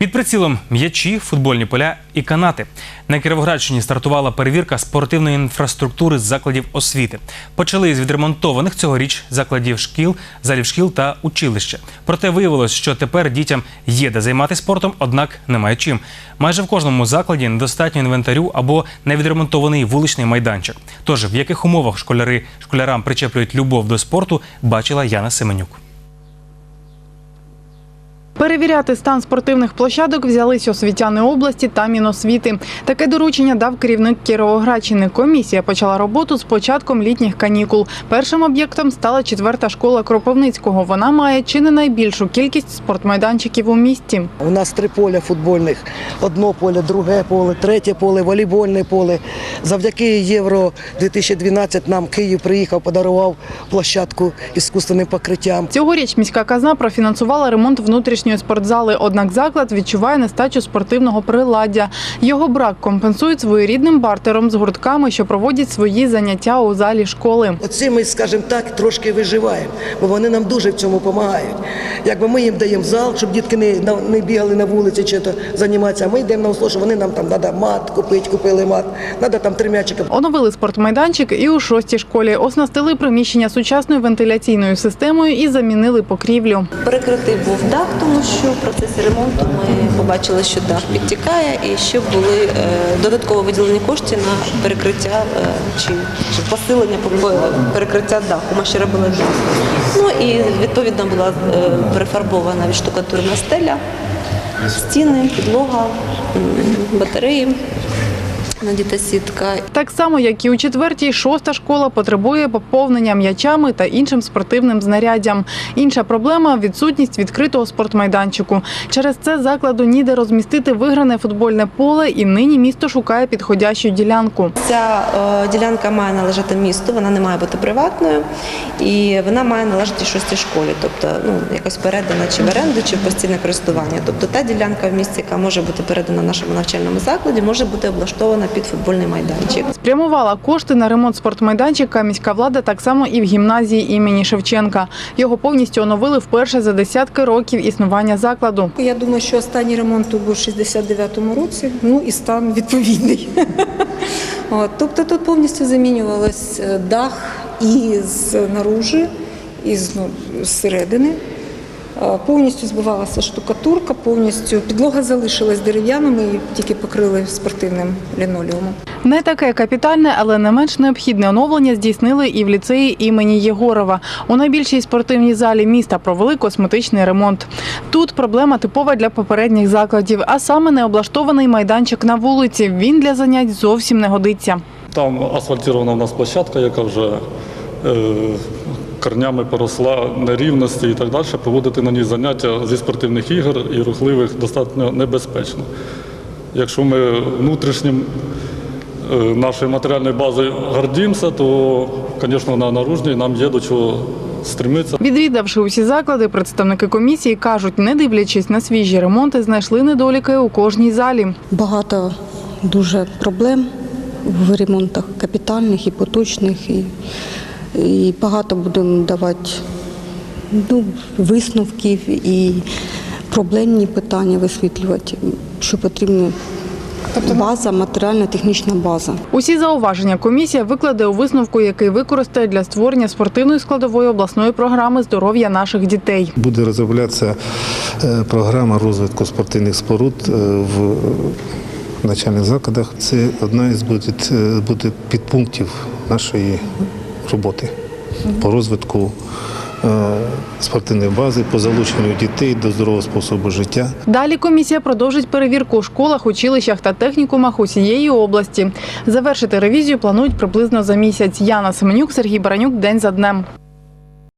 Під прицілом м'ячі, футбольні поля і канати. На Кіровоградщині стартувала перевірка спортивної інфраструктури закладів освіти. Почали з відремонтованих цьогоріч закладів шкіл, залів шкіл та училища. Проте виявилось, що тепер дітям є де займатися спортом, однак немає чим. Майже в кожному закладі недостатньо інвентарю або невідремонтований вуличний майданчик. Тож в яких умовах школяри школярам причеплюють любов до спорту, бачила Яна Семенюк. Перевіряти стан спортивних площадок взялись освітяни області та Міносвіти. Таке доручення дав керівник Кіровоградщини. Комісія почала роботу з початком літніх канікул. Першим об'єктом стала четверта школа Кропивницького. Вона має чи не найбільшу кількість спортмайданчиків у місті. У нас три поля футбольних: одно поле, друге поле, третє поле, волейбольне поле. Завдяки Євро 2012 нам Київ приїхав, подарував площадку іскусственним покриттям. Цьогоріч міська казна профінансувала ремонт внутрішньої спортзали. Однак заклад відчуває нестачу спортивного приладдя. Його брак компенсують своєрідним бартером з гуртками, що проводять свої заняття у залі школи. Оці ми, скажімо так, трошки виживаємо, бо вони нам дуже в цьому допомагають. Якби ми їм даємо зал, щоб дітки не, не бігали на вулиці чи то займатися, а ми йдемо на усло, що вони нам там треба мат купити, купили мат, треба там три м'ячика. Оновили спортмайданчик і у шостій школі. Оснастили приміщення сучасною вентиляційною системою і замінили покрівлю. Перекритий був дах, тому що в процесі ремонту ми побачили, що дах підтікає, і ще були е, додатково виділені кошти на перекриття е, чи, чи посилення перекриття даху. Ми ще робили дах. Ну і відповідно була е, перефарбована відштукатурна стеля, стіни, підлога, батареї. Надіта сітка Так само, як і у четвертій, шоста школа потребує поповнення м'ячами та іншим спортивним знаряддям. Інша проблема відсутність відкритого спортмайданчику. Через це закладу ніде розмістити вигране футбольне поле, і нині місто шукає підходящу ділянку. Ця е, ділянка має належати місту, вона не має бути приватною, і вона має належати шостій школі, тобто ну якось передана чи в оренду, чи в постійне користування. Тобто та ділянка в місті, яка може бути передана нашому навчальному закладі, може бути облаштована під футбольний майданчик. Спрямувала кошти на ремонт спортмайданчика міська влада так само і в гімназії імені Шевченка. Його повністю оновили вперше за десятки років існування закладу. Я думаю, що останній ремонт тут був у 69-му році, ну і стан відповідний. От, тобто тут повністю замінювалось е, дах і з знаружи, і з- ну, зсередини. Е, Повністю збивалася штукатурка, повністю підлога залишилась дерев'яною, ми її тільки покрили спортивним лінолеумом. Не таке капітальне, але не менш необхідне оновлення здійснили і в ліцеї імені Єгорова. У найбільшій спортивній залі міста провели косметичний ремонт. Тут проблема типова для попередніх закладів, а саме необлаштований майданчик на вулиці. Він для занять зовсім не годиться. Там асфальтована в нас площадка, яка вже е, корнями поросла нерівності і так далі. Проводити на ній заняття зі спортивних ігор і рухливих достатньо небезпечно. Якщо ми внутрішнім е, нашою матеріальною базою гордимося, то, звісно, на наружній нам є до чого стремитися. Відвідавши усі заклади, представники комісії кажуть, не дивлячись на свіжі ремонти, знайшли недоліки у кожній залі. Багато дуже проблем в ремонтах капітальних і поточних, і, і багато будемо давати ну, висновків і проблемні питання висвітлювати, що потрібно база, матеріально-технічна база. Усі зауваження комісія викладе у висновку, який використає для створення спортивної складової обласної програми здоров'я наших дітей. Буде розроблятися е, програма розвитку спортивних споруд е, в навчальних закладах. Це одна із буде, е, буде підпунктів нашої роботи по розвитку е, спортивної бази, по залученню дітей до здорового способу життя. Далі комісія продовжить перевірку у школах, училищах та технікумах усієї області. Завершити ревізію планують приблизно за місяць. Яна Семенюк, Сергій Баранюк. День за днем.